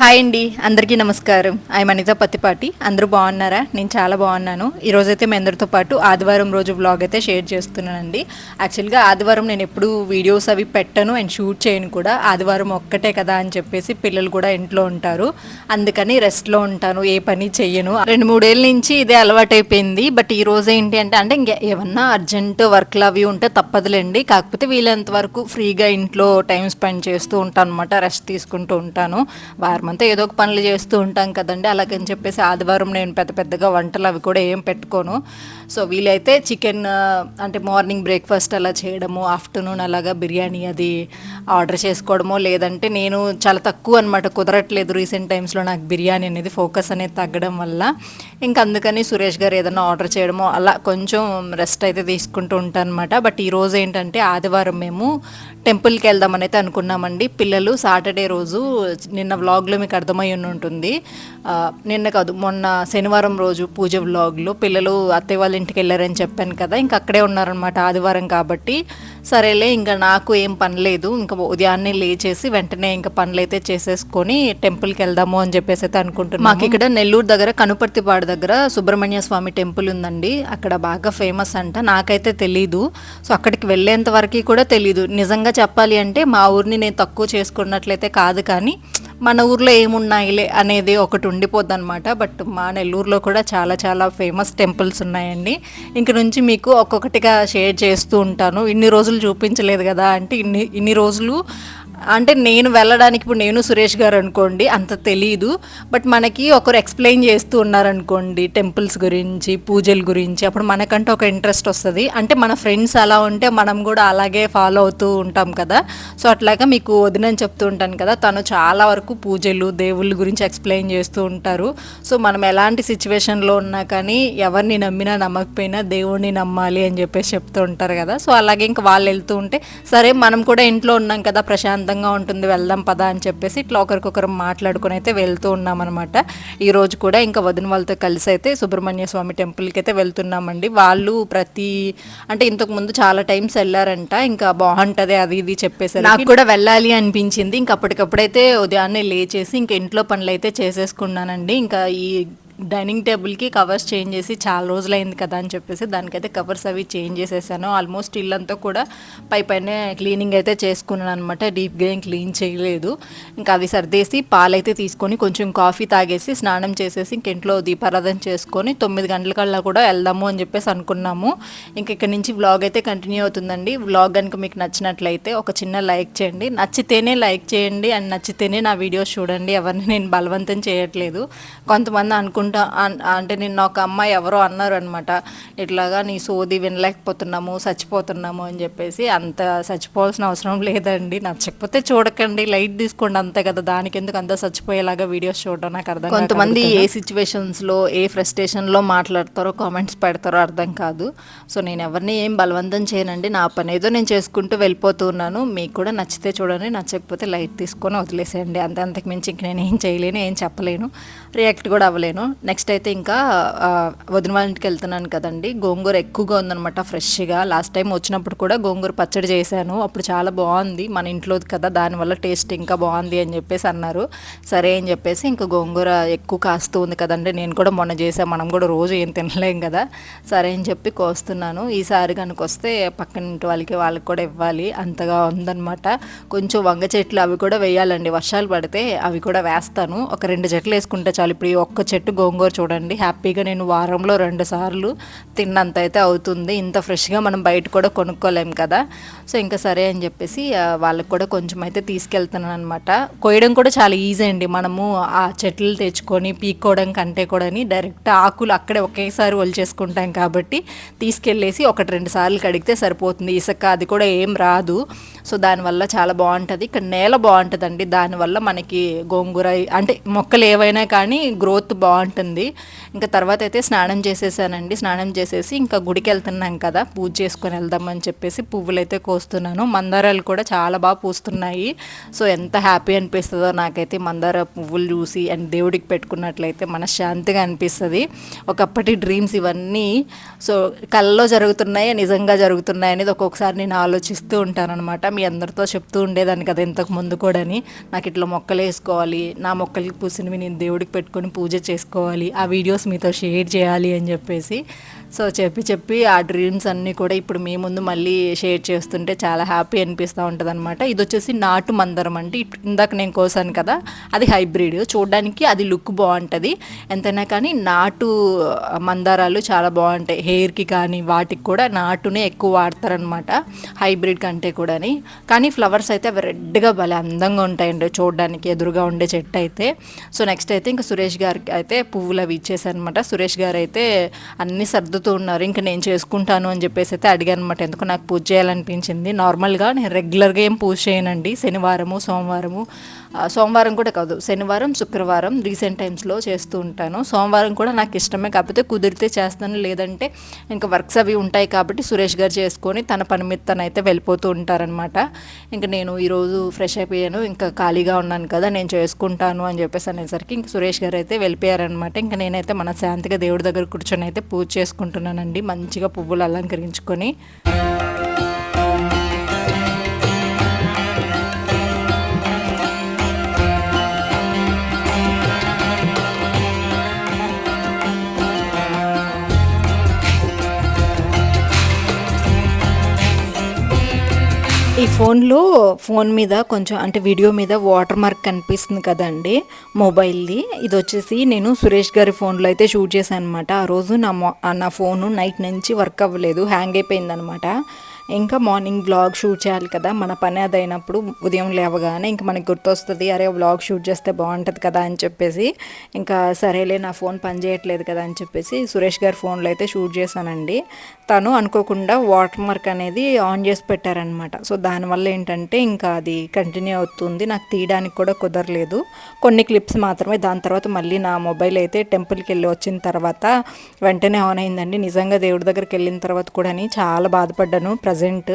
Hi అండి అందరికీ నమస్కారం. ఐ మనిత పత్తిపాటి. అందరూ బాగున్నారా? నేను చాలా బాగున్నాను. ఈరోజైతే మీ అందరితో పాటు ఆదివారం రోజు వ్లాగ్ అయితే షేర్ చేస్తున్నానండి. యాక్చువల్గా ఆదివారం నేను ఎప్పుడు వీడియోస్ అవి పెట్టను అండ్ షూట్ చేయను కూడా. ఆదివారం ఒక్కటే కదా అని చెప్పేసి పిల్లలు కూడా ఇంట్లో ఉంటారు. అందుకని రెస్ట్లో ఉంటాను ఏ పని చెయ్యను. రెండు మూడేళ్ళ నుంచి ఇదే అలవాటైపోయింది. బట్ ఈ రోజు ఏంటి అంటే అంటే ఇంక ఏమన్నా అర్జెంట్ వర్క్లు అవి ఉంటే తప్పదులేండి. కాకపోతే వీలంత వరకు ఫ్రీగా ఇంట్లో టైం స్పెండ్ చేస్తూ ఉంటాను అనమాట రెస్ట్ తీసుకుంటూ ఉంటాను. వారం అంతా ఏదో ఒక పనులు చేస్తూ ఉంటాం కదండి. అలాగని చెప్పేసి ఆదివారం నేను పెద్ద పెద్దగా వంటలు అవి కూడా ఏం పెట్టుకోను. సో వీలైతే చికెన్ అంటే మార్నింగ్ బ్రేక్ఫాస్ట్ అలా చేయడము ఆఫ్టర్నూన్ అలాగా బిర్యానీ అది ఆర్డర్ చేసుకోవడమో లేదంటే నేను చాలా తక్కువ అనమాట కుదరట్లేదు రీసెంట్ టైమ్స్లో నాకు బిర్యానీ అనేది ఫోకస్ అనేది తగ్గడం వల్ల. ఇంకా అందుకని సురేష్ గారు ఏదైనా ఆర్డర్ చేయడమో అలా కొంచెం రెస్ట్ అయితే తీసుకుంటూ ఉంటాను అనమాట బట్ ఈరోజు ఏంటంటే ఆదివారం మేము టెంపుల్కి వెళ్దామని అయితే అనుకున్నామండి. పిల్లలు సాటర్డే రోజు నిన్న వ్లాగ్ వ్లాగ్లో మీకు అర్థమై ఉంటుంది. నిన్న కాదు మొన్న శనివారం రోజు పూజ వ్లాగ్లో పిల్లలు అత్తయ్య వాళ్ళ ఇంటికి వెళ్ళారని చెప్పాను కదా ఇంకా అక్కడే ఉన్నారనమాట ఆదివారం కాబట్టి. సరేలే ఇంకా నాకు ఏం పని లేదు ఇంకా ఉదయాన్నే లేచేసి వెంటనే ఇంకా పనులైతే చేసేసుకొని టెంపుల్కి వెళ్దాము అని చెప్పేసి అయితే అనుకుంటున్నాను మాకు ఇక్కడ నెల్లూరు దగ్గర కనుపర్తిపాడు దగ్గర సుబ్రహ్మణ్య స్వామి టెంపుల్ ఉందండి. అక్కడ బాగా ఫేమస్ అంట నాకైతే తెలీదు. సో అక్కడికి వెళ్ళేంత వరకు కూడా తెలీదు. నిజంగా చెప్పాలి అంటే మా ఊరిని నేను తక్కువ చేసుకున్నట్లయితే కాదు కానీ మన ఊర్లో ఏమున్నాయిలే అనేది ఒకటి ఉండిపోద్ది అనమాట బట్ మా నెల్లూరులో కూడా చాలా చాలా ఫేమస్ టెంపుల్స్ ఉన్నాయండి. ఇంక నుంచి మీకు ఒక్కొక్కటిగా షేర్ చేస్తూ ఉంటాను. ఇన్ని రోజులు చూపించలేదు కదా అంటే ఇన్ని ఇన్ని రోజులు అంటే నేను వెళ్ళడానికి ఇప్పుడు నేను సురేష్ గారు అనుకోండి అంత తెలియదు బట్ మనకి ఒకరు ఎక్స్ప్లెయిన్ చేస్తూ ఉన్నారనుకోండి టెంపుల్స్ గురించి పూజల గురించి అప్పుడు మనకంటే ఒక ఇంట్రెస్ట్ వస్తుంది. అంటే మన ఫ్రెండ్స్ అలా ఉంటే మనం కూడా అలాగే ఫాలో అవుతూ ఉంటాం కదా. సో అట్లాగా మీకు వదినని చెప్తూ ఉంటాను కదా తను చాలా వరకు పూజలు దేవుళ్ళ గురించి ఎక్స్ప్లెయిన్ చేస్తూ ఉంటారు. సో మనం ఎలాంటి సిచ్యువేషన్లో ఉన్నా కానీ ఎవరిని నమ్మినా నమ్మకపోయినా దేవుడిని నమ్మాలి అని చెప్పేసి చెప్తూ ఉంటారు కదా. సో అలాగే ఇంకా వాళ్ళు వెళ్తూ ఉంటే సరే మనం కూడా ఇంట్లో ఉన్నాం కదా ప్రశాంత్ అందంగా ఉంటుంది వెళ్దాం పదా అని చెప్పేసి ఇట్లా ఒకరికొకరు మాట్లాడుకుని అయితే వెళ్తూ ఉన్నాం అనమాట ఈ రోజు కూడా ఇంకా వదిన వాళ్ళతో కలిసి అయితే సుబ్రహ్మణ్య స్వామి టెంపుల్కి అయితే వెళ్తున్నామండి. వాళ్ళు ప్రతి అంటే ఇంతకు ముందు చాలా టైమ్స్ వెళ్ళారంట ఇంకా బాగుంటది అది ఇది చెప్పేసి నాకు కూడా వెళ్ళాలి అనిపించింది. ఇంకా అప్పటికప్పుడైతే ఉదయాన్నే లేచేసి ఇంకా ఇంట్లో పనులు అయితే చేసేసుకున్నానండి. ఇంకా ఈ డైనింగ్ టేబుల్కి కవర్స్ చేంజ్ చేసి చాలా రోజులైంది కదా అని చెప్పేసి దానికైతే కవర్స్ అవి చేంజ్ చేసేసాను. ఆల్మోస్ట్ ఇల్లంతా కూడా పై పైన క్లీనింగ్ అయితే చేసుకున్నాను అనమాట డీప్గా ఏం క్లీన్ చేయలేదు. ఇంకా అవి సర్దేసి పాలైతే తీసుకొని కొంచెం కాఫీ తాగేసి స్నానం చేసేసి ఇంక ఇంట్లో దీపారాధన చేసుకొని తొమ్మిది గంటలకల్లా కూడా వెళ్దాము అని చెప్పేసి అనుకున్నాము. ఇంక ఇక్కడ నుంచి వ్లాగ్ అయితే కంటిన్యూ అవుతుందండి. వ్లాగ్ కనుక మీకు నచ్చినట్లయితే ఒక చిన్న లైక్ చేయండి. నచ్చితేనే లైక్ చేయండి. అండ్ నచ్చితేనే నా వీడియోస్ చూడండి. ఎవరిని నేను బలవంతం చేయట్లేదు. కొంతమంది అనుకుంటున్నాను అనుకుంటా. అన్- అంటే నిన్న ఒక అమ్మాయి ఎవరో అన్నారు అనమాట ఇట్లాగా నీ సోది వినలేకపోతున్నాము చచ్చిపోతున్నాము అని చెప్పేసి. అంత చచ్చిపోవాల్సిన అవసరం లేదండి. నచ్చకపోతే చూడకండి. లైట్ తీసుకోండి అంతే కదా. దానికి ఎందుకు అంత చచ్చిపోయేలాగా వీడియోస్ చూడడం నాకు అర్థం కొంతమంది ఏ సిచ్యువేషన్స్లో ఏ ఫ్రస్ట్రేషన్లో మాట్లాడతారో కామెంట్స్ పెడతారో అర్థం కాదు. సో నేను ఎవరిని ఏం బలవంతం చేయనండి. నా పని ఏదో నేను చేసుకుంటూ వెళ్ళిపోతూ ఉన్నాను. మీకు కూడా నచ్చితే చూడండి. నచ్చకపోతే లైట్ తీసుకొని వదిలేసేయండి. అంతే అంతకు మించి ఇంక నేను ఏం చేయలేను ఏం చెప్పలేను. రియాక్ట్ కూడా అవ్వలేను. నెక్స్ట్ అయితే ఇంకా వదిన వాళ్ళ ఇంటికి వెళ్తున్నాను కదండి. గోంగూర ఎక్కువగా ఉందనమాట ఫ్రెష్గా. లాస్ట్ టైం వచ్చినప్పుడు కూడా గోంగూర పచ్చడి చేశాను. అప్పుడు చాలా బాగుంది. మన ఇంట్లోది కదా దానివల్ల టేస్ట్ ఇంకా బాగుంది అని చెప్పేసి అన్నారు. సరే అని చెప్పేసి ఇంకా గోంగూర ఎక్కువ కాస్తూ ఉంది కదండి. నేను కూడా మొన్న చేసాను మనం కూడా రోజు ఏం తినలేం కదా. సరే అని చెప్పి కోస్తున్నాను. ఈసారి కనుక వస్తే పక్కన ఇంటి వాళ్ళకి వాళ్ళకి కూడా ఇవ్వాలి. అంతగా ఉందన్నమాట. కొంచెం వంగ చెట్లు అవి కూడా వేయాలండి. వర్షాలు పడితే అవి కూడా వేస్తాను. ఒక రెండు చెట్లు వేసుకుంటే చాలు. ఇప్పుడు ఈ ఒక్క చెట్టు గో గోంగూర చూడండి. హ్యాపీగా నేను వారంలో రెండు సార్లు తిన్నంత అయితే అవుతుంది. ఇంత ఫ్రెష్గా మనం బయట కూడా కొనుక్కోలేం కదా. సో ఇంకా సరే అని చెప్పేసి వాళ్ళకి కూడా కొంచెం అయితే తీసుకెళ్తున్నాను అనమాట కోయడం కూడా చాలా ఈజీ అండి. మనము ఆ చెట్లు తెచ్చుకొని పీక్కోవడం కంటే కూడా డైరెక్ట్ ఆకులు అక్కడే ఒకేసారి ఒలిచేసుకుంటాం కాబట్టి తీసుకెళ్ళేసి ఒకటి రెండు సార్లు కడిగితే సరిపోతుంది. ఇసుక అది కూడా ఏం రాదు. సో దానివల్ల చాలా బాగుంటుంది. ఇక్కడ నేల బాగుంటుందండి. దానివల్ల మనకి గోంగూర అంటే మొక్కలు ఏవైనా కానీ గ్రోత్ బాగుంటుంది. బాగుంటుంది ఇంకా తర్వాత అయితే స్నానం చేసేసానండి. స్నానం చేసేసి ఇంకా గుడికి వెళ్తున్నాం కదా. పూజ చేసుకొని వెళ్దామని చెప్పేసి పువ్వులు అయితే కోస్తున్నాను. మందారాలు కూడా చాలా బాగా పూస్తున్నాయి. సో ఎంత హ్యాపీ అనిపిస్తుందో నాకైతే మందార పువ్వులు చూసి అండ్ దేవుడికి పెట్టుకున్నట్లయితే మనశ్శాంతిగా అనిపిస్తుంది. ఒకప్పటి డ్రీమ్స్ ఇవన్నీ సో కళ్ళలో జరుగుతున్నాయి నిజంగా జరుగుతున్నాయి అనేది ఒక్కొక్కసారి నేను ఆలోచిస్తూ ఉంటాను అనమాట మీ అందరితో చెప్తూ ఉండేదాన్ని కదా ఇంతకు ముందు కూడాని. నాకు ఇట్లా మొక్కలు వేసుకోవాలి. నా మొక్కలకి పూసినవి నేను దేవుడికి పెట్టుకొని పూజ చేసుకోవాలి. ఆ వీడియోస్ మీతో షేర్ చేయాలి అని చెప్పేసి. సో చెప్పి చెప్పి ఆ డ్రీమ్స్ అన్నీ కూడా ఇప్పుడు మీ ముందు మళ్ళీ షేర్ చేస్తుంటే చాలా హ్యాపీ అనిపిస్తూ ఉంటుంది అనమాట ఇది వచ్చేసి నాటు మందరం అంటే ఇందాక నేను కోసాను కదా అది హైబ్రిడ్. చూడడానికి అది లుక్ బాగుంటుంది. ఎంతైనా కానీ నాటు మందారాలు చాలా బాగుంటాయి. హెయిర్కి కానీ వాటికి కూడా నాటునే ఎక్కువ వాడతారనమాట హైబ్రిడ్ కంటే కూడాని. కానీ ఫ్లవర్స్ అయితే అవి రెడ్గా భలే అందంగా ఉంటాయండి చూడడానికి ఎదురుగా ఉండే చెట్టు అయితే. సో నెక్స్ట్ అయితే ఇంకా సురేష్ గారికి అయితే పువ్వులు అవి ఇచ్చేసానమాట సురేష్ గారు అయితే అన్ని సర్దుతూ ఉన్నారు. ఇంకా నేను చేసుకుంటాను అని చెప్పేసి అయితే అడిగాను అనమాట ఎందుకు నాకు పూజ చేయాలనిపించింది? నార్మల్గా నేను రెగ్యులర్గా ఏం పూజ చేయనండి. శనివారము సోమవారము సోమవారం కూడా కాదు. శనివారం శుక్రవారం రీసెంట్ టైమ్స్లో చేస్తూ ఉంటాను. సోమవారం కూడా నాకు ఇష్టమే. కాకపోతే కుదిరితే చేస్తాను. లేదంటే ఇంకా వర్క్స్ అవి ఉంటాయి కాబట్టి సురేష్ గారు చేసుకొని తన పని మీద తనైతే వెళ్ళిపోతూ ఉంటారనమాట. ఇంకా నేను ఈరోజు ఫ్రెష్ అయిపోయాను. ఇంకా ఖాళీగా ఉన్నాను కదా నేను చేసుకుంటాను అని చెప్పేసి అనేసరికి ఇంకా సురేష్ గారు అయితే వెళ్ళిపోయారనమాట. ఇంకా నేనైతే మన శాంతిగా దేవుడి దగ్గర కూర్చొని అయితే పూజ చేసుకుంటున్నానండి. మంచిగా పువ్వులు అలంకరించుకొని. ఈ ఫోన్లో ఫోన్ మీద కొంచెం అంటే వీడియో మీద వాటర్ మార్క్ కనిపిస్తుంది కదండి మొబైల్ది. ఇది వచ్చేసి నేను సురేష్ గారి ఫోన్లో అయితే షూట్ చేశాను అనమాట ఆ రోజు నా మొ నా ఫోను నైట్ నుంచి వర్క్ అవ్వలేదు హ్యాంగ్ అయిపోయింది అనమాట ఇంకా మార్నింగ్ బ్లాగ్ షూట్ చేయాలి కదా మన పని అది అయినప్పుడు ఉదయం లేవగానే ఇంకా మనకి గుర్తొస్తుంది అరే బ్లాగ్ షూట్ చేస్తే బాగుంటుంది కదా అని చెప్పేసి ఇంకా సరేలే నా ఫోన్ పని చేయట్లేదు కదా అని చెప్పేసి సురేష్ గారి ఫోన్లో అయితే షూట్ చేశానండి. తను అనుకోకుండా వాటర్ మార్క్ అనేది ఆన్ చేసి పెట్టారనమాట సో దానివల్ల ఏంటంటే ఇంకా అది కంటిన్యూ అవుతుంది. నాకు తీయడానికి కూడా కుదరలేదు. కొన్ని క్లిప్స్ మాత్రమే. దాని తర్వాత మళ్ళీ నా మొబైల్ అయితే టెంపుల్కి వెళ్ళి వచ్చిన తర్వాత వెంటనే ఆన్ అయిందండి. నిజంగా దేవుడి దగ్గరికి వెళ్ళిన తర్వాత కూడా చాలా బాధపడ్డాను. ప్రజెంట్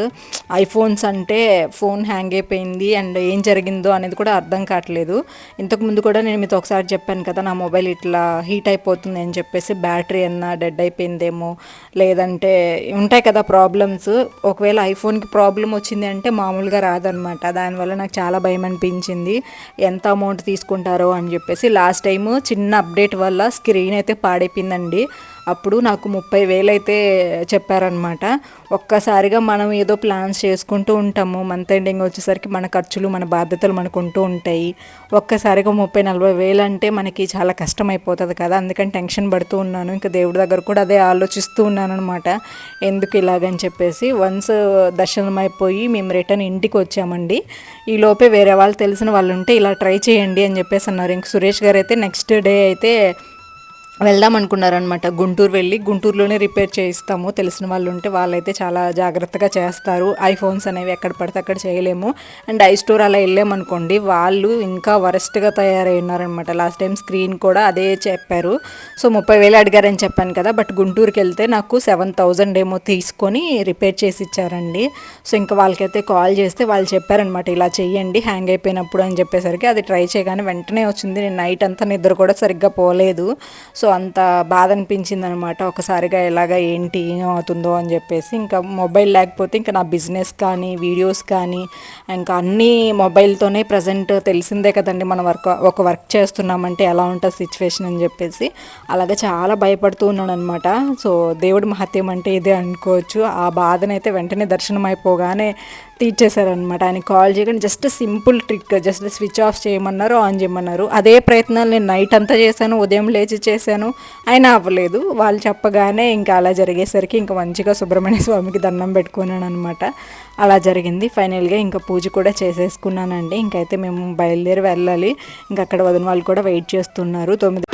ఐఫోన్స్ అంటే ఫోన్ హ్యాంగ్ అయిపోయింది అండ్ ఏం జరిగిందో అనేది కూడా అర్థం కావట్లేదు. ఇంతకుముందు కూడా నేను మీతో ఒకసారి చెప్పాను కదా నా మొబైల్ ఇట్లా హీట్ అయిపోతుంది అని చెప్పేసి బ్యాటరీ అన్నా డెడ్ అయిపోయిందేమో లేదంటే ఉంటాయి కదా ప్రాబ్లమ్స్ ఒకవేళ ఐఫోన్కి ప్రాబ్లం వచ్చింది అంటే మామూలుగా రాదనమాట దానివల్ల నాకు చాలా భయం అనిపించింది. ఎంత అమౌంట్ తీసుకుంటారో అని చెప్పేసి. లాస్ట్ టైం చిన్న అప్డేట్ వల్ల స్క్రీన్ అయితే పాడైపోయిందండి. అప్పుడు నాకు ముప్పై వేలు అయితే చెప్పారనమాట ఒక్కసారిగా మనం ఏదో ప్లాన్స్ చేసుకుంటూ ఉంటాము. మంత్ ఎండింగ్ వచ్చేసరికి మన ఖర్చులు మన బాధ్యతలు మనకు ఉంటూ ఉంటాయి. ఒక్కసారిగా ముప్పై నలభై వేలు అంటే మనకి చాలా కష్టం అయిపోతుంది కదా. అందుకని టెన్షన్ పడుతూ ఉన్నాను. ఇంకా దేవుడి దగ్గర కూడా అదే ఆలోచిస్తూ ఉన్నాను అనమాట ఎందుకు ఇలాగని చెప్పేసి వన్స్ దర్శనం అయిపోయి మేము రిటర్న్ ఇంటికి వచ్చామండి. ఈ లోపే వేరే వాళ్ళు తెలిసిన వాళ్ళు ఉంటే ఇలా ట్రై చేయండి అని చెప్పేసి అన్నారు. ఇంక సురేష్ గారు అయితే నెక్స్ట్ డే అయితే వెళ్దాం అనుకున్నారనమాట గుంటూరు వెళ్ళి గుంటూరులోనే రిపేర్ చేయిస్తాము. తెలిసిన వాళ్ళు ఉంటే వాళ్ళైతే చాలా జాగ్రత్తగా చేస్తారు. ఐఫోన్స్ అనేవి ఎక్కడ పడితే అక్కడ చేయలేము. అండ్ ఐ స్టోర్ అలా వెళ్ళామనుకోండి వాళ్ళు ఇంకా వరస్ట్గా తయారై ఉన్నారనమాట లాస్ట్ టైం స్క్రీన్ కూడా అదే చెప్పారు. సో ముప్పై వేలు అడిగారని చెప్పాను కదా బట్ గుంటూరుకి వెళ్తే నాకు సెవెన్ థౌజండ్ ఏమో తీసుకొని రిపేర్ చేసి ఇచ్చారండి సో ఇంకా వాళ్ళకైతే కాల్ చేస్తే వాళ్ళు చెప్పారనమాట ఇలా చెయ్యండి హ్యాంగ్ అయిపోయినప్పుడు అని చెప్పేసరికి అది ట్రై చేయగానే వెంటనే వచ్చింది. నేను నైట్ అంతా నిద్ర కూడా సరిగ్గా పోలేదు. సో అంత బాధ అనిపించింది అనమాట ఒకసారిగా ఎలాగ ఏంటి అవుతుందో అని చెప్పేసి. ఇంకా మొబైల్ లేకపోతే ఇంకా నా బిజినెస్ కానీ వీడియోస్ కానీ ఇంకా అన్నీ మొబైల్తోనే ప్రజెంట్ తెలిసిందే కదండి. మనం వర్క్ ఒక వర్క్ చేస్తున్నామంటే ఎలా ఉంటుంది సిచ్యువేషన్ అని చెప్పేసి. అలాగే చాలా భయపడుతూ ఉన్నాను అనమాట సో దేవుడి మహత్యం అంటే ఇదే అనుకోవచ్చు. ఆ బాధనైతే వెంటనే దర్శనం అయిపోగానే తీర్చేశారనమాట ఆయన కాల్ చేయగానే just simple trick just switch off చేయమన్నారు ఆన్ చేయమన్నారు. అదే ప్రయత్నాలు నేను నైట్ అంతా చేశాను ఉదయం లేచి చేశాను. అయినా అవ్వలేదు. వాళ్ళు చెప్పగానే ఇంకా అలా జరిగేసరికి ఇంకా మంచిగా సుబ్రహ్మణ్య స్వామికి దండం పెట్టుకున్నాను అనమాట అలా జరిగింది. ఫైనల్గా ఇంకా పూజ కూడా చేసేసుకున్నానండి. ఇంకైతే మేము బయలుదేరి వెళ్ళాలి. ఇంకా అక్కడ వదిన వాళ్ళు కూడా వెయిట్ చేస్తున్నారు. తొమ్మిది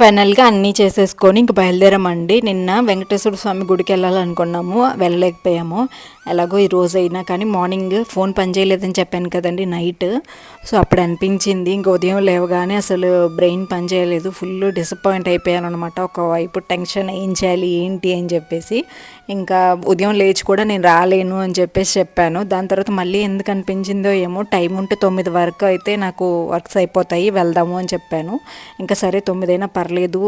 ఫైనల్గా అన్నీ చేసేసుకొని ఇంక బయలుదేరామండి. నిన్న వెంకటేశ్వర స్వామి గుడికి వెళ్ళాలనుకున్నాము వెళ్ళలేకపోయాము. ఎలాగో ఈ రోజు అయినా కానీ మార్నింగ్ ఫోన్ పనిచేయలేదని చెప్పాను కదండి నైట్. సో అప్పుడు అనిపించింది ఇంక ఉదయం లేవగానే అసలు బ్రెయిన్ పనిచేయలేదు ఫుల్ డిసప్పాయింట్ అయిపోయాను అనమాట ఒకవైపు టెన్షన్ ఏం చేయాలి ఏంటి అని చెప్పేసి ఇంకా ఉదయం లేచి కూడా నేను రాలేను అని చెప్పేసి చెప్పాను. దాని తర్వాత మళ్ళీ ఎందుకు అనిపించిందో ఏమో టైం ఉంటే తొమ్మిది వరకు అయితే నాకు వర్క్స్ అయిపోతాయి వెళ్దాము అని చెప్పాను. ఇంకా సరే తొమ్మిదైనా పర్లేదు.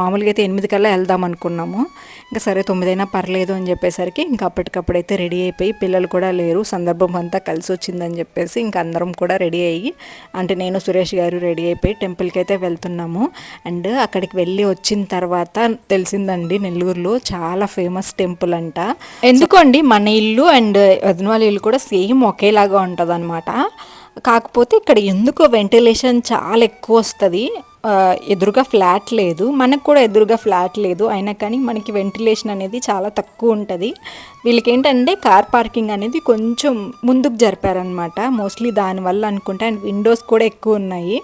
మామూలుగా అయితే ఎనిమిది కల్లా వెళ్దాం అనుకున్నాము. ఇంకా సరే తొమ్మిదైనా పర్లేదు అని చెప్పేసరికి ఇంకా అప్పటికప్పుడైతే రెడీ అయిపోయి పిల్లలు కూడా లేరు. సందర్భం అంతా కలిసి వచ్చిందని చెప్పేసి ఇంకా అందరం కూడా రెడీ అయ్యి అంటే నేను సురేష్ గారు రెడీ అయిపోయి టెంపుల్కి అయితే వెళ్తున్నాము. అండ్ అక్కడికి వెళ్ళి వచ్చిన తర్వాత తెలిసిందండి నెల్లూరులో చాలా ఫేమస్ టెంపుల్ అంట ఎందుకండి? మన ఇల్లు అండ్ వదిన వాళ్ళ ఇల్లు కూడా సేమ్ ఒకేలాగా ఉంటుంది కాకపోతే ఇక్కడ ఎందుకో వెంటిలేషన్ చాలా ఎక్కువ వస్తుంది. ఎదురుగా ఫ్లాట్ లేదు. మనకు కూడా ఎదురుగా ఫ్లాట్ లేదు. అయినా కానీ మనకి వెంటిలేషన్ అనేది చాలా తక్కువ ఉంటుంది. వీళ్ళకి ఏంటంటే కార్ పార్కింగ్ అనేది కొంచెం ముందుకు జరిపారనమాట మోస్ట్లీ దానివల్ల అనుకుంటే అండ్ విండోస్ కూడా ఎక్కువ ఉన్నాయి.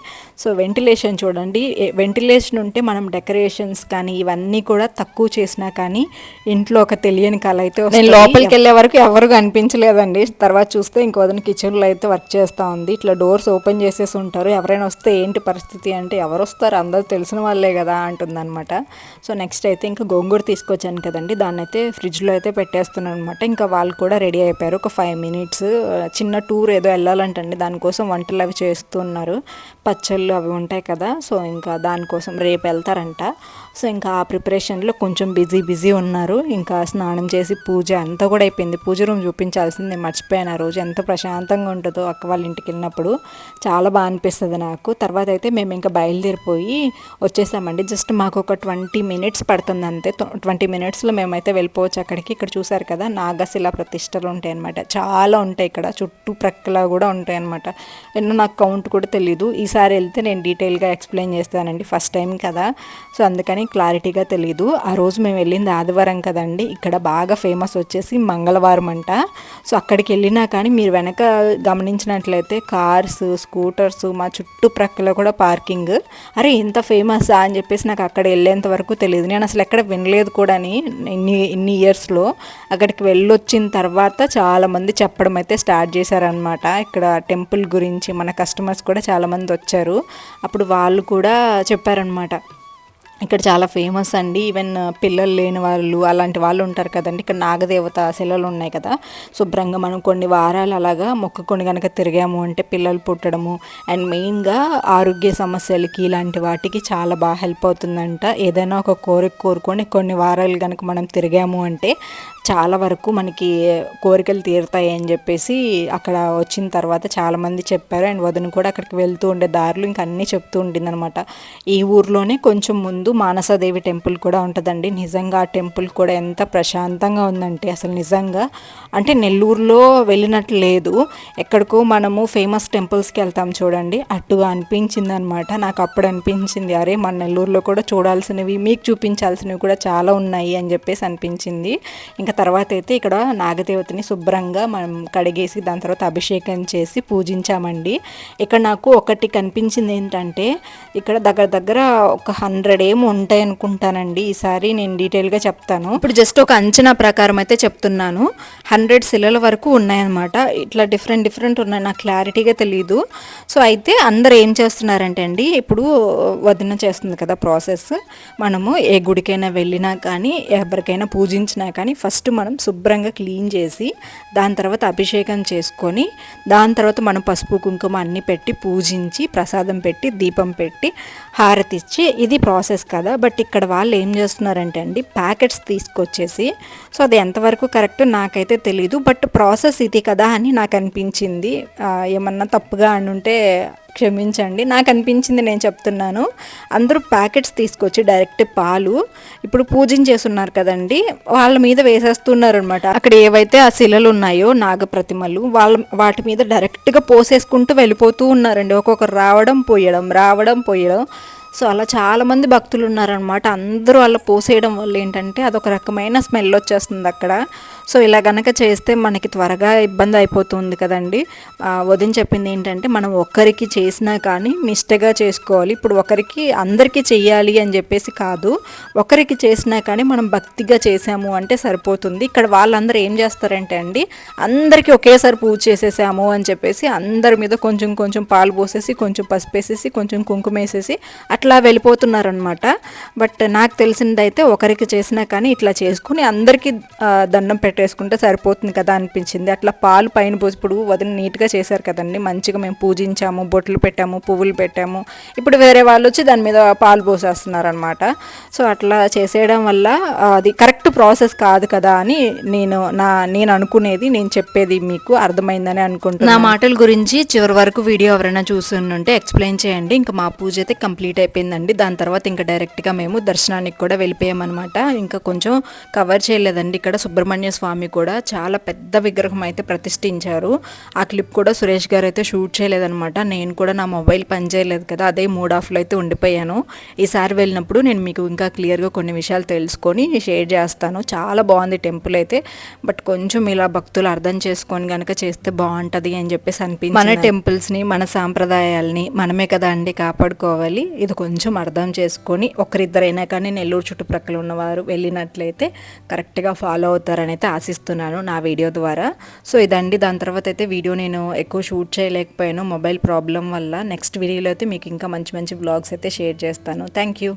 సో వెంటిలేషన్ చూడండి. వెంటిలేషన్ ఉంటే మనం డెకరేషన్స్ కానీ ఇవన్నీ కూడా తక్కువ చేసినా కానీ ఇంట్లో ఒక తెలియని కళ అయితే నేను లోపలికి వెళ్ళే వరకు ఎవరు కనిపించలేదండి. తర్వాత చూస్తే ఇంకో వదిన కిచెన్లో అయితే వర్క్ చేస్తూ ఉంది. ఇట్లా డోర్స్ ఓపెన్ చేసేసి ఉంటారు. ఎవరైనా వస్తే ఏంటి పరిస్థితి అంటే ఎవరు వస్తారు? అందరూ తెలిసిన వాళ్ళే కదా అంటుందన్నమాట. సో నెక్స్ట్ అయితే ఇంకా గోంగూర తీసుకొచ్చాను కదండి. దాన్ని అయితే ఫ్రిడ్జ్లో అయితే పెట్టేస్తున్నాను అనమాట ఇంకా వాళ్ళు కూడా రెడీ అయిపోయారు. ఒక ఫైవ్ మినిట్స్ చిన్న టూర్ ఏదో వెళ్ళాలంటండి. దానికోసం వంటలు అవి చేస్తున్నారు. పచ్చళ్ళు అవి ఉంటాయి కదా సో ఇంకా దానికోసం రేపు వెళ్తారంట. సో ఇంకా ఆ ప్రిపరేషన్లో కొంచెం బిజీ బిజీ ఉన్నారు. ఇంకా స్నానం చేసి పూజ అంతా కూడా అయిపోయింది. పూజ రూమ్ చూపించాల్సింది. మర్చిపోయాను ఆ రోజు. ఎంత ప్రశాంతంగా ఉంటుందో అక్క వాళ్ళ ఇంటికి వెళ్ళినప్పుడు. చాలా బాగా అనిపిస్తుంది నాకు. తర్వాత అయితే మేము ఇంకా బయలుదేరిపోయి వచ్చేసామండి. జస్ట్ మాకు ఒక ట్వంటీ మినిట్స్ పడుతుంది అంతే. ట్వంటీ మినిట్స్లో మేమైతే వెళ్ళిపోవచ్చు అక్కడికి. ఇక్కడ చూసారు కదా నాగశిల ప్రతిష్టలు ఉంటాయి అనమాట చాలా ఉంటాయి ఇక్కడ. చుట్టూ ప్రక్కల కూడా ఉంటాయి అనమాట ఎన్నో నాకు కౌంట్ కూడా తెలీదు. ఈసారి వెళ్తే నేను డీటెయిల్గా ఎక్స్ప్లెయిన్ చేస్తానండి ఫస్ట్ టైం కదా. సో అందుకని క్లారిటీగా తెలీదు. ఆ రోజు మేము వెళ్ళింది ఆదివారం కదండి. ఇక్కడ బాగా ఫేమస్ వచ్చేసి మంగళవారం అంట. సో అక్కడికి వెళ్ళినా కానీ మీరు వెనక గమనించినట్లయితే కార్స్ స్కూటర్స్ మా చుట్టుప్రక్కల కూడా పార్కింగ్. అరే ఇంత ఫేమస్ అని చెప్పేసి నాకు అక్కడ వెళ్ళేంత వరకు తెలియదు నేను అసలు ఎక్కడ వినలేదు కూడా ఇన్ని ఇన్ని ఇయర్స్లో అక్కడికి వెళ్ళొచ్చిన తర్వాత చాలామంది చెప్పడం అయితే స్టార్ట్ చేశారనమాట ఇక్కడ టెంపుల్ గురించి మన కస్టమర్స్ కూడా చాలామంది వచ్చారు. అప్పుడు వాళ్ళు కూడా చెప్పారనమాట ఇక్కడ చాలా ఫేమస్ అండి. ఈవెన్ uh, పిల్లలు లేని వాళ్ళు అలాంటి వాళ్ళు ఉంటారు కదండి. ఇక్కడ నాగదేవత శిలలు ఉన్నాయి కదా. శుభ్రంగా మనం కొన్ని వారాలు అలాగా మొక్కుకొని కనుక తిరిగాము అంటే పిల్లలు పుట్టడము అండ్ మెయిన్గా ఆరోగ్య సమస్యలకి ఇలాంటి వాటికి చాలా బాగా హెల్ప్ అవుతుందంట. ఏదైనా ఒక కోరిక కోరుకొని కొన్ని వారాలు కనుక మనం తిరిగాము అంటే చాలా వరకు మనకి కోరికలు తీరుతాయి అని చెప్పేసి అక్కడ వచ్చిన తర్వాత చాలామంది చెప్పారు. అండ్ వదిన కూడా అక్కడికి వెళ్తూ ఉండే దారులు ఇంక అన్నీ చెప్తూ ఉండింది అనమాట ఈ ఊర్లోనే కొంచెం ముందు మానసదేవి టెంపుల్ కూడా ఉంటుందండి. నిజంగా ఆ టెంపుల్ కూడా ఎంత ప్రశాంతంగా ఉందంటే అసలు నిజంగా అంటే నెల్లూరులో వెళ్ళినట్టు లేదు. ఎక్కడికో మనము ఫేమస్ టెంపుల్స్కి వెళ్తాం చూడండి. అట్టుగా అనిపించింది అనమాట నాకు అప్పుడు అనిపించింది అరే మన నెల్లూరులో కూడా చూడాల్సినవి మీకు చూపించాల్సినవి కూడా చాలా ఉన్నాయి అని చెప్పేసి అనిపించింది. ఇంకా తర్వాత అయితే ఇక్కడ నాగదేవతని శుభ్రంగా మనం కడిగేసి దాని తర్వాత అభిషేకం చేసి పూజించామండి. ఇక్కడ నాకు ఒకటి కనిపించింది ఏంటంటే ఇక్కడ దగ్గర దగ్గర ఒక హండ్రెడ్ ఏమో ఉంటాయి అనుకుంటానండి? ఈసారి నేను డీటెయిల్గా చెప్తాను. ఇప్పుడు జస్ట్ ఒక అంచనా ప్రకారం అయితే చెప్తున్నాను. హండ్రెడ్ శిలల వరకు ఉన్నాయన్నమాట. ఇట్లా డిఫరెంట్ డిఫరెంట్ ఉన్నాయి. నాకు క్లారిటీగా తెలియదు సో అయితే అందరు ఏం చేస్తున్నారంటే అండి ఇప్పుడు వదిన చేస్తుంది కదా ప్రాసెస్. మనము ఏ గుడికైనా వెళ్ళినా కానీ ఎవరికైనా పూజించినా కానీ ఫస్ట్ మనం శుభ్రంగా క్లీన్ చేసి దాని తర్వాత అభిషేకం చేసుకొని దాని తర్వాత మనం పసుపు కుంకుమ అన్నీ పెట్టి పూజించి ప్రసాదం పెట్టి దీపం పెట్టి హారతి ఇచ్చి ఇది ప్రాసెస్ కదా బట్ ఇక్కడ వాళ్ళు ఏం చేస్తున్నారంటే అండి ప్యాకెట్స్ తీసుకొచ్చేసి సో అది ఎంతవరకు కరెక్ట్ నాకైతే తెలీదు బట్ ప్రాసెస్ ఇది కదా అని నాకు అనిపించింది. ఏమన్నా తప్పుగా ఉంటే క్షమించండి. నాకు అనిపించింది నేను చెప్తున్నాను. అందరూ ప్యాకెట్స్ తీసుకొచ్చి డైరెక్ట్ పాలు ఇప్పుడు పూజించేస్తున్నారు కదండి వాళ్ళ మీద వేసేస్తున్నారు అనమాట అక్కడ ఏవైతే ఆ శిలలు ఉన్నాయో నాగప్రతిమలు వాళ్ళ వాటి మీద డైరెక్ట్గా పోసేసుకుంటూ వెళ్ళిపోతూ ఉన్నారండి. ఒక్కొక్కరు రావడం పోయడం రావడం పోయడం. సో అలా చాలామంది భక్తులు ఉన్నారనమాట అందరూ అలా పోసేయడం వల్ల ఏంటంటే అదొక రకమైన స్మెల్ వచ్చేస్తుంది అక్కడ. సో ఇలా కనుక చేస్తే మనకి త్వరగా ఇబ్బంది అయిపోతుంది కదండి. వదిన చెప్పింది ఏంటంటే మనం ఒక్కరికి చేసినా కానీ నిష్టగా చేసుకోవాలి. ఇప్పుడు ఒకరికి అందరికీ చెయ్యాలి అని చెప్పేసి కాదు. ఒకరికి చేసినా కానీ మనం భక్తిగా చేసాము అంటే సరిపోతుంది. ఇక్కడ వాళ్ళందరూ ఏం చేస్తారంటే అండి అందరికీ ఒకేసారి పూజ చేసేసాము అని చెప్పేసి అందరి మీద కొంచెం కొంచెం పాలు పోసేసి కొంచెం పసుపు వేసేసి కొంచెం కుంకుమ వేసేసి అట్లా వెళ్ళిపోతున్నారనమాట బట్ నాకు తెలిసిందైతే ఒకరికి చేసినా కానీ ఇట్లా చేసుకుని అందరికీ ఆ, డైరెక్ట్ వేసుకుంటే సరిపోతుంది కదా అనిపించింది. అట్లా పాలు పైన పోసి ఇప్పుడు వదిన నీట్గా చేశారు కదండి. మంచిగా మేము పూజించాము బొట్లు పెట్టాము పువ్వులు పెట్టాము. ఇప్పుడు వేరే వాళ్ళు వచ్చి దాని మీద పాలు పోసేస్తున్నారు అనమాట సో అట్లా చేసేయడం వల్ల అది కరెక్ట్ ప్రాసెస్ కాదు కదా అని నేను నా నేను అనుకునేది నేను చెప్పేది మీకు అర్థమైందని అనుకుంటున్నాను నా మాటల గురించి చివరి వరకు వీడియో ఎవరైనా చూస్తుంటే ఎక్స్ప్లెయిన్ చేయండి. ఇంకా మా పూజ అయితే కంప్లీట్ అయిపోయిందండి. దాని తర్వాత ఇంకా డైరెక్ట్గా మేము దర్శనానికి కూడా వెళ్ళిపోయామన్నమాట. ఇంకా కొంచెం కవర్ చేయలేదండి. ఇక్కడ సుబ్రహ్మణ్య స్వామి స్వామి కూడా చాలా పెద్ద విగ్రహం అయితే ప్రతిష్ఠించారు. ఆ క్లిప్ కూడా సురేష్ గారు అయితే షూట్ చేయలేదనమాట నేను కూడా నా మొబైల్ పని చేయలేదు కదా అదే మూడ్ ఆఫ్లో అయితే ఉండిపోయాను. ఈసారి వెళ్ళినప్పుడు నేను మీకు ఇంకా క్లియర్గా కొన్ని విషయాలు తెలుసుకొని షేర్ చేస్తాను. చాలా బాగుంది టెంపుల్ అయితే. బట్ కొంచెం ఇలా భక్తులు అర్థం చేసుకొని కనుక చేస్తే బాగుంటుంది అని చెప్పేసి అనిపించింది. మన టెంపుల్స్ని మన సాంప్రదాయాల్ని మనమే కదా అండి కాపాడుకోవాలి. ఇది కొంచెం అర్థం చేసుకొని ఒకరిద్దరైనా కానీ నెల్లూరు చుట్టుప్రక్కల ఉన్నవారు వెళ్ళినట్లయితే కరెక్ట్గా ఫాలో అవుతారని అయితే ఆశిస్తున్నాను నా వీడియో ద్వారా. సో ఇదండి. దాని తర్వాత అయితే వీడియో నేను ఎక్కువ షూట్ చేయలేకపోయాను. మొబైల్ ప్రాబ్లం వల్ల నెక్స్ట్ వీడియోలో అయితే మీకు ఇంకా మంచి మంచి బ్లాగ్స్ అయితే షేర్ చేస్తాను. Thank you.